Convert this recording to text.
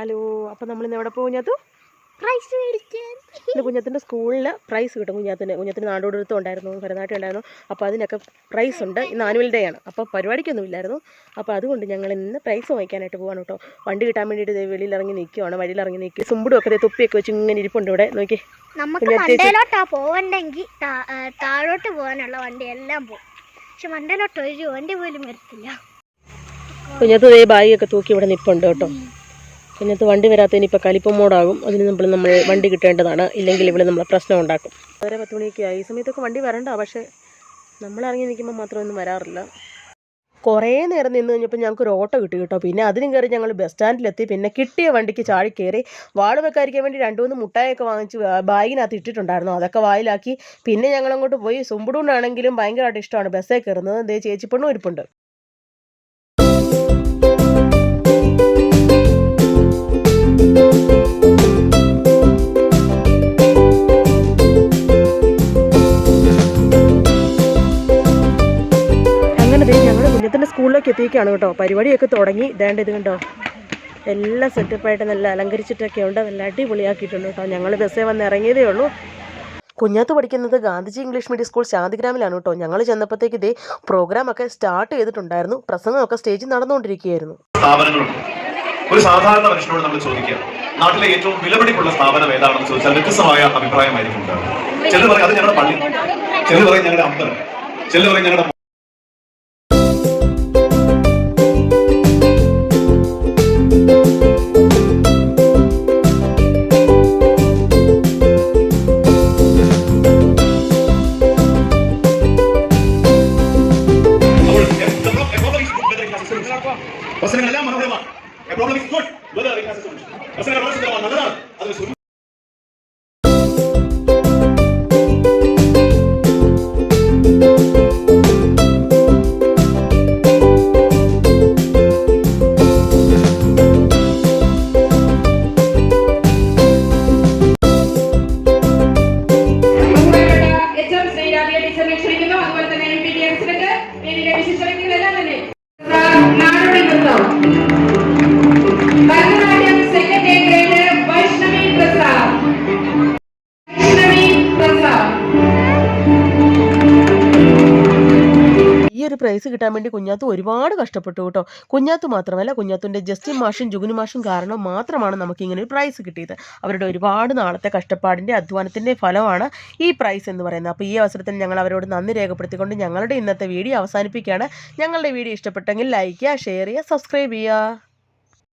Hello അപ്പം നമ്മളിന്ന് എവിടെ പോകും കുഞ്ഞാത്തു? പ്രൈസ് മേടിക്കാൻ. ഇന്ന് കുഞ്ഞത്തിന്റെ സ്കൂളിൽ പ്രൈസ് കിട്ടും കുഞ്ഞാത്തിന്. കുഞ്ഞത്തിന് നാടോടുത്തും ഉണ്ടായിരുന്നു ഭരതനാട്യം ഉണ്ടായിരുന്നു. അപ്പോൾ അതിനൊക്കെ പ്രൈസ് ഉണ്ട്. ഇന്ന് ആനുവൽ ഡേ ആണ്. അപ്പോൾ പരിപാടിക്കൊന്നും ഇല്ലായിരുന്നു. അപ്പോൾ അതുകൊണ്ട് ഞങ്ങൾ ഇന്ന് പ്രൈസ് വാങ്ങിക്കാനായിട്ട് പോകാണ് കേട്ടോ വണ്ടി കിട്ടാൻ വേണ്ടിയിട്ട് വെളിയിൽ ഇറങ്ങി നിൽക്കുവാണ് വഴിയിൽ ഇറങ്ങി നിൽക്കുക സുമ്പുടും ഒക്കെ ദേ തൊപ്പിയൊക്കെ വെച്ച് ഇങ്ങനെ ഇരിപ്പുണ്ട് ഇവിടെ. നോക്കി. നമുക്ക് മണ്ടയിലോട്ടാ പോവണ്ടെങ്കിൽ താഴോട്ട് പോകാനുള്ള വണ്ടി എല്ലാം പോകും പക്ഷെ മണ്ടയിലോട്ട് ഒരു വണ്ടി പോലും വരത്തില്ല. കുഞ്ഞത്ത് ബാഗൊക്കെ തൂക്കി ഇവിടെ നിൽപ്പുണ്ട് കേട്ടോ കുഞ്ഞത്ത് വണ്ടി വരാത്തതിന് ഇപ്പോൾ കലിപ്പം മോഡാകും. അതിന് നമ്മൾ നമ്മൾ വണ്ടി കിട്ടേണ്ടതാണ്. ഇല്ലെങ്കിൽ ഇവിടെ നമ്മൾ പ്രശ്നം ഉണ്ടാക്കും. വേറെ പത്ത് മണിയൊക്കെ ആയി. ഈ സമയത്തൊക്കെ വണ്ടി വരണ്ട. പക്ഷേ നമ്മൾ ഇറങ്ങി നിൽക്കുമ്പോൾ മാത്രമൊന്നും വരാറില്ല. കുറേ നേരം നിന്ന് കഴിഞ്ഞപ്പോൾ ഞങ്ങൾക്ക് ഒരു ഓട്ടോ കിട്ടി കേട്ടോ. പിന്നെ അതിനും കയറി ഞങ്ങൾ ബസ് സ്റ്റാൻഡിലെത്തി. പിന്നെ കിട്ടിയ വണ്ടിക്ക് ചാടി കയറി വാട് വെക്കാതിരിക്കാൻ വേണ്ടി രണ്ട് മൂന്ന് മുട്ടായൊക്കെ വാങ്ങിച്ച് ബാഗിനകത്ത് ഇട്ടിട്ടുണ്ടായിരുന്നു. അതൊക്കെ വായിലാക്കി. പിന്നെ ഞങ്ങളങ്ങോട്ട് പോയി. സുമ്പുടൂണാണെങ്കിലും ഭയങ്കരമായിട്ട് ഇഷ്ടമാണ് ബസ്സേ കയറുന്നത്. ദേ ചേച്ചിപ്പെണ്ണും ഇരിപ്പുണ്ട്. കുഞ്ഞത്തിന്റെ സ്കൂളിലേക്ക് എത്തിയിരിക്കുകയാണ് കേട്ടോ. പരിപാടിയൊക്കെ തുടങ്ങി. ഇതേണ്ട ഇത് കണ്ടോ? എല്ലാം സെറ്റപ്പായിട്ട് നല്ല അലങ്കരിച്ചിട്ടൊക്കെ ഉണ്ട്. നല്ല അടിപൊളിയാക്കിയിട്ടുണ്ട് കേട്ടോ. ഞങ്ങൾ ബസ്സേ വന്ന് ഇറങ്ങിയതേ ഉള്ളൂ. കുഞ്ഞാത്ത് പഠിക്കുന്നത് ഗാന്ധിജി ഇംഗ്ലീഷ് മീഡിയം സ്കൂൾ ശാന്തിഗ്രാമിലാണ് കേട്ടോ. ഞങ്ങൾ ചെന്നപ്പോഴത്തേക്ക് ഇതേ പ്രോഗ്രാമൊക്കെ സ്റ്റാർട്ട് ചെയ്തിട്ടുണ്ടായിരുന്നു. പ്രസംഗമൊക്കെ സ്റ്റേജിൽ നടന്നുകൊണ്ടിരിക്കുകയായിരുന്നു. ഒരു സാധാരണ മനുഷ്യനോട് നമ്മൾ ചോദിക്കുക നാട്ടിലെ ഏറ്റവും വിലപിടിപ്പുള്ള സ്ഥാപനം ഏതാണെന്ന് ചോദിച്ചാൽ വ്യത്യസ്തമായ അഭിപ്രായമായിരിക്കും. ചിലർ പറയും അത് ഞങ്ങളുടെ പള്ളി. ചിലർ പറയും ഞങ്ങളുടെ അമ്പലം. ചിലർ പറയും ഞങ്ങളുടെ പ്രശ്നങ്ങളെല്ലാം മനോഹരമാണ് problem is good, whether it has a solution. പ്രശ്നങ്ങൾ വളരെ സുന്ദരമാണ് നല്ലതാണ്. അതിന് എം അതുപോലെ തന്നെ എം പി ഡി എം സിലേക്ക് വിശിഷ്ട തന്നെ Now to make a song. ഒരു പ്രൈസ് കിട്ടാൻ വേണ്ടി കുഞ്ഞാത്തു ഒരുപാട് കഷ്ടപ്പെട്ടു കേട്ടോ. കുഞ്ഞാത്തു മാത്രമല്ല കുഞ്ഞാത്തുന്റെ ജസ്റ്റിൻ മാഷും ജുഗുനു മാഷും കാരണം മാത്രമാണ് നമുക്ക് ഇങ്ങനെ ഒരു പ്രൈസ് കിട്ടിയത്. അവരുടെ ഒരുപാട് നാളത്തെ കഷ്ടപ്പാടിന്റെ അധ്വാനത്തിന്റെ ഫലമാണ് ഈ പ്രൈസ് എന്ന് പറയുന്നത്. അപ്പോൾ ഈ അവസരത്തിൽ ഞങ്ങൾ അവരോട് നന്ദി രേഖപ്പെടുത്തിക്കൊണ്ട് ഞങ്ങളുടെ ഇന്നത്തെ വീഡിയോ അവസാനിപ്പിക്കുകയാണ്. ഞങ്ങളുടെ വീഡിയോ ഇഷ്ടപ്പെട്ടെങ്കിൽ ലൈക്ക് ചെയ്യുക ഷെയർ ചെയ്യുക സബ്സ്ക്രൈബ് ചെയ്യുക.